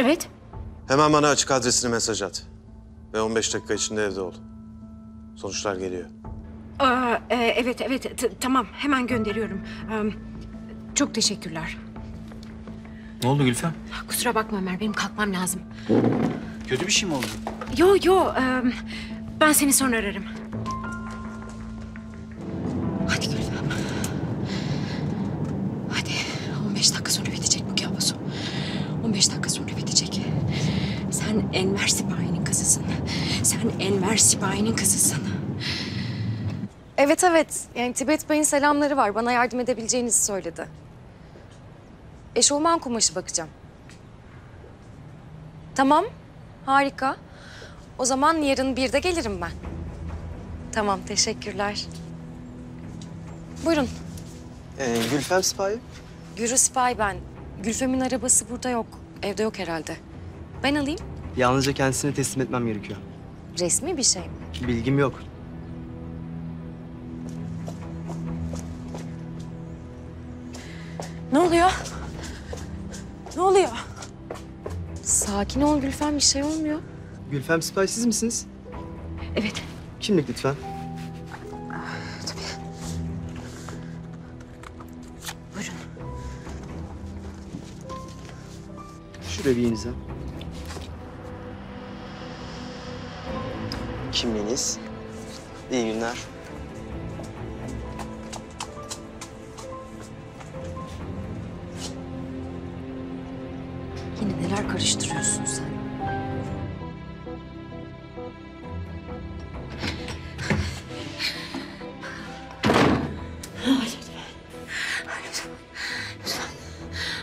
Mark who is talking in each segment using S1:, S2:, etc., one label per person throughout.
S1: Evet.
S2: Hemen bana açık adresini mesaj at. Ve 15 dakika içinde evde ol. Sonuçlar geliyor.
S1: Aa, e, evet, evet. T- tamam, hemen gönderiyorum. Am, çok teşekkürler.
S3: Ne oldu Gülfem?
S1: Kusura bakma Ömer, benim kalkmam lazım.
S3: Kötü bir şey mi oldu?
S1: Yo, yo. em, ben seni sonra ararım. Sen Enver Sipahi'nin kızısın. Sen Enver Sipahi'nin kızısın.
S4: Evet evet. Yani Tibet Bey'in selamları var. Bana yardım edebileceğinizi söyledi. Eşofman kumaşı bakacağım. Tamam. Harika. O zaman yarın bir de gelirim ben. Tamam, teşekkürler. Buyurun.
S5: Ee, Gülfem Sipahi.
S4: Gürü Sipay ben. Gülfem'in arabası burada yok. Evde yok herhalde. Ben alayım.
S5: Yalnızca kendisine teslim etmem gerekiyor.
S4: Resmi bir şey mi?
S5: Bilgim yok.
S1: Ne oluyor? Ne oluyor?
S4: Sakin ol Gülfem, bir şey olmuyor.
S5: Gülfem Sipahi siz misiniz?
S1: Evet.
S5: Kimlik lütfen.
S1: Buyurun.
S5: Şuraya bir imza. Kimliğiniz. İyi günler.
S4: Yine neler karıştırıyorsun sen?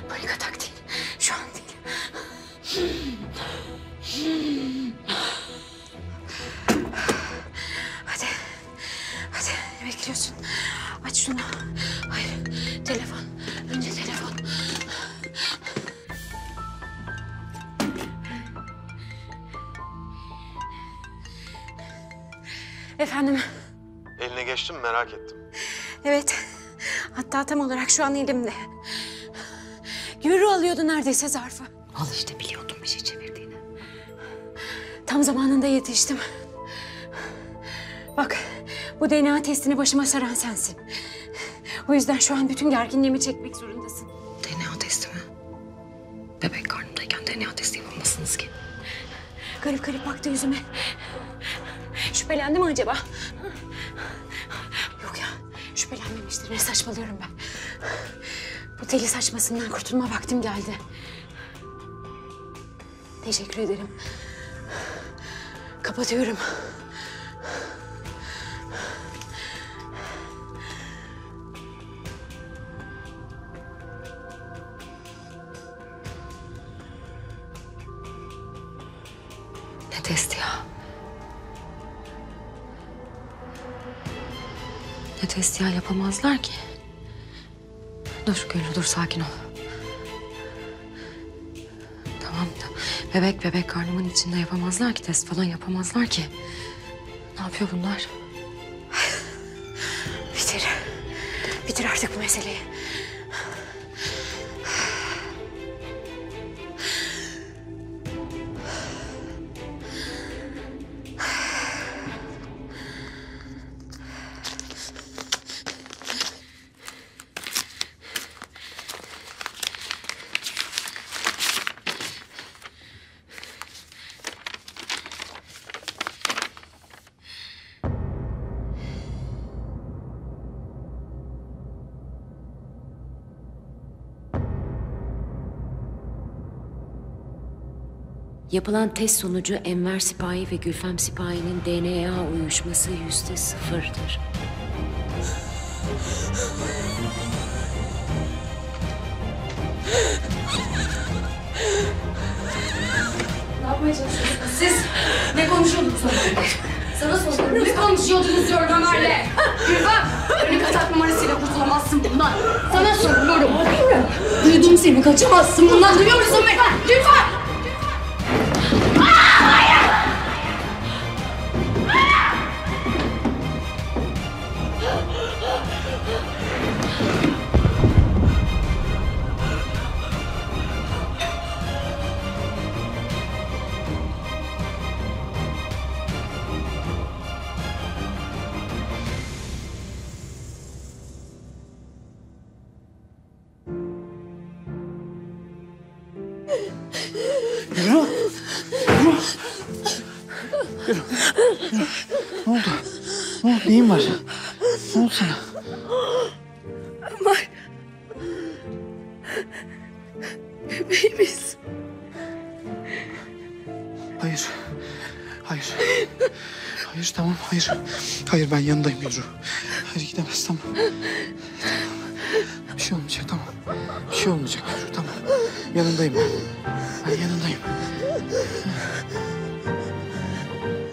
S1: Panik atak değil. Şu an değil. Aç şunu. Hayır. Telefon. Önce telefon. Efendim.
S2: Eline geçti mi merak ettim.
S1: Evet. Hatta tam olarak şu an elimde. Gürü alıyordu neredeyse zarfı. Al işte biliyordum bir şey çevirdiğini. Tam zamanında yetiştim. Bak bu DNA testini başıma saran sensin. O yüzden şu an bütün gerginliğimi çekmek zorundasın.
S6: DNA testi mi? Bebek karnındayken DNA testi yapamazsınız ki.
S1: Garip garip baktı yüzüme. Şüphelendi mi acaba? Yok ya, şüphelenmemiştir. Ne saçmalıyorum ben. Bu deli saçmasından kurtulma vaktim geldi. Teşekkür ederim. Kapatıyorum.
S6: Ne testi ya? Ne testi ya yapamazlar ki. Dur Gülü dur sakin ol. Tamam bebek bebek karnımın içinde yapamazlar ki test falan yapamazlar ki. Ne yapıyor bunlar?
S1: Bitir. Bitir artık bu meseleyi.
S6: Yapılan test sonucu Enver Sipahi ve Gülfem Sipahi'nin DNA uyuşması yüzde sıfırdır.
S7: Siz ne konuşuyordunuz Ömer'le? Sana soruyorum. Ne konuşuyordunuz diyorum Ömer'le? Gülfem, panik atak numarasıyla kurtulamazsın bundan. Sana soruyorum. Duydum seni, kaçamazsın bundan. Duyuyor musun beni? Gülfem!
S3: Yürü. Yürü. Yürü. Yürü. Ne oldu? Ne oldu? Neyin var? Ne oldu sana?
S1: Bebeğimiz.
S3: Hayır. Hayır. Hayır tamam hayır. Hayır ben yanındayım Gülru. Hayır gidemez tamam. Tamam. Bir şey olmayacak tamam. Bir şey olmayacak Gülru tamam. Yanındayım ben. 何い